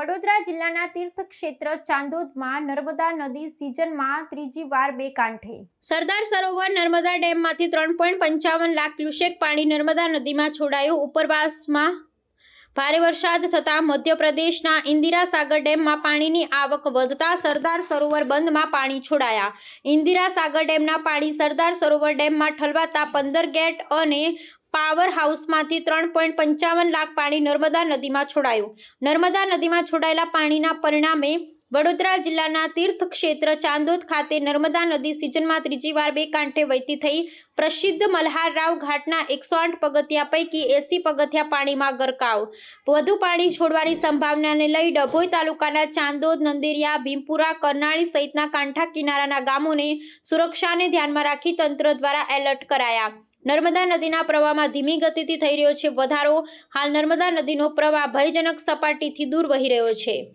જિલ્લાના તીર્થક્ષેત્ર ચાંદોદમાં નર્મદા નદી સિઝનમાં ત્રીજી વાર બે કાંઠે. સરદાર સરોવર નર્મદા ડેમમાંથી ત્રણ પોઈન્ટ પંચાવન લાખ ક્યુસેક પાણી નર્મદા નદીમાં છોડાયું. ઉપરવાસમાં ભારે વરસાદ થતાં મધ્યપ્રદેશના ઇન્દિરા સાગર ડેમમાં પાણીની આવક વધતા સરદાર સરોવર બંધમાં પાણી છોડાયા. ઇન્દિરા સાગર ડેમના પાણી સરદાર સરોવર ડેમમાં ઠલવાતા પંદર ગેટ અને પાવર હાઉસમાંથી ત્રણ પોઈન્ટ પંચાવન લાખ પાણી નર્મદા નદીમાં છોડાયું. નર્મદા નદીમાં છોડાયેલા પાણીના પરિણામે વડોદરા જિલ્લાના તીર્થક્ષેત્ર ચાંદોદ ખાતે નર્મદા નદી સિઝનમાં ત્રીજી વાર બે કાંઠે વહેતી થઈ. પ્રસિદ્ધ મલ્હારરાવ ઘાટના એકસો આઠ પગથિયા પૈકી એસી પગથિયા પાણીમાં ગરકાવ. વધુ પાણી છોડવાની સંભાવનાને લઈ ડભોઈ તાલુકાના ચાંદોદ, નંદેરિયા, ભીમપુરા, કરનાળી સહિતના કાંઠા કિનારાના ગામોને સુરક્ષાને ધ્યાનમાં રાખી તંત્ર દ્વારા એલર્ટ કરાયા. નર્મદા નદીના પ્રવાહમાં ધીમી ગતિથી થઈ રહ્યો છે વધારો. હાલ નર્મદા નદીનો પ્રવાહ ભયજનક સપાટીથી દૂર વહી રહ્યો છે.